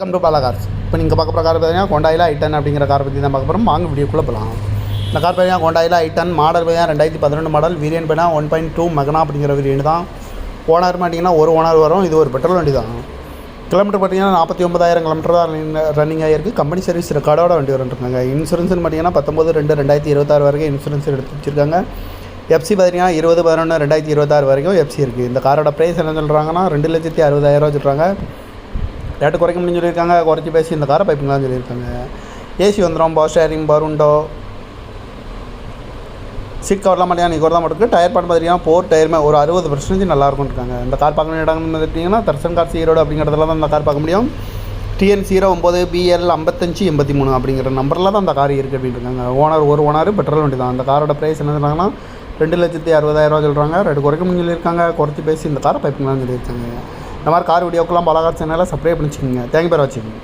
Welcome to Bala cars இப்போ நீங்கள் பார்க்க போகிற கார் பார்த்தீங்கன்னா கொண்டாயில் ஐட்டன் அப்படிங்கிற கார் பற்றி தான் பார்க்க போகிறோம் வாங்க வீடியோக்குள்ளே போகலாம் இந்த கார் பார்த்தீங்கன்னா கொண்டாயில் ஐட்டன் மாடல் பார்த்தீங்கன்னா ரெண்டாயிரத்தி பதினொன்று மாடல் வேரியன்ட் பேனா ஒன் பாயிண்ட் டூ மெகனா அப்படிங்கிற வேரியன்ட் தான். ஓனர் பார்த்தீங்கன்னா ஒரு ஓனர் வரும். இது ஒரு பெட்ரோல் வண்டி தான். கிலோமீட்டர் பார்த்தீங்கன்னா நாற்பத்தி ஒன்பதாயிரம் கிலோமீட்டர் தான் ரன்னிங் ஆகிருக்கு கம்பெனி சர்வீஸ் ரெக்கார்டோட வண்டி வந்துருக்காங்க இன்சூரன்ஸ்னு பார்த்தீங்கன்னா பத்தொம்பது ரெண்டு ரெண்டாயிரத்தி இருபத்தாறு வரைக்கும் இன்சூரன்ஸ் எடுத்து வச்சிருக்காங்க. எஃப்சி பார்த்தீங்கன்னா இருபது பதினொன்று ரெண்டாயிரத்தி இருபத்தாறு வரைக்கும் எஃப்சி இருக்குது இந்த காரோட ப்ரைஸ் என்ன சொல்கிறாங்கன்னா ரெண்டு லட்சத்தி அறுபதாயிரம் சொல்கிறாங்க ரேட்டு குறைக்க முடியும்னு சொல்லியிருக்காங்க. குறைச்சி பேசி இந்த காரை பைப்புங்களாம் சொல்லியிருக்காங்க. ஏசி வந்துடும் பவர் ஷேரிங் பருண்டோ சீட் கவர்லாம் மாட்டியா நீ தான் மட்டும் டயர் பண்ண பார்த்தீங்கன்னா போர் டயருமே ஒரு அறுபது பர்சன்டேஜ் நல்லா இருக்கும்னு இருக்காங்க. இந்த கார் பார்க்கணும் இடம்னு பார்த்துட்டிங்கன்னா தர்சன் கார் சீரோடு அப்படிங்கிறதுல தான் இந்த கார் பார்க்க முடியும். டிஎன் ஜீரோ ஒம்பது பிஎல் ஐம்பத்தஞ்சு எண்பத்தி மூணு அப்படிங்கிற நம்பரில் தான் அந்த கார் இருக்குது அப்படின்னு இருக்காங்க. ஓனர் ஒரு ஓனர் பெட்ரோல் வண்டி தான். அந்த காரோட ப்ரைஸ் என்ன சொல்கிறாங்கன்னா ரெண்டு லட்சத்தி அறுபதாயிரரூவா சொல்கிறாங்க ரெண்டு குறைக்க முடியும் சொல்லியிருக்காங்க. குறைச்சி பேசி இந்த காரை பைப்புங்களான்னு சொல்லியிருக்காங்க. இந்த மாதிரி கார் வீடியோக்கெல்லாம் பலகார் சேனலில் சப்ஸ்கிரைப் பண்ணிச்சுக்கோங்க. தேங்க்யூ பேர் வச்சுக்கோங்க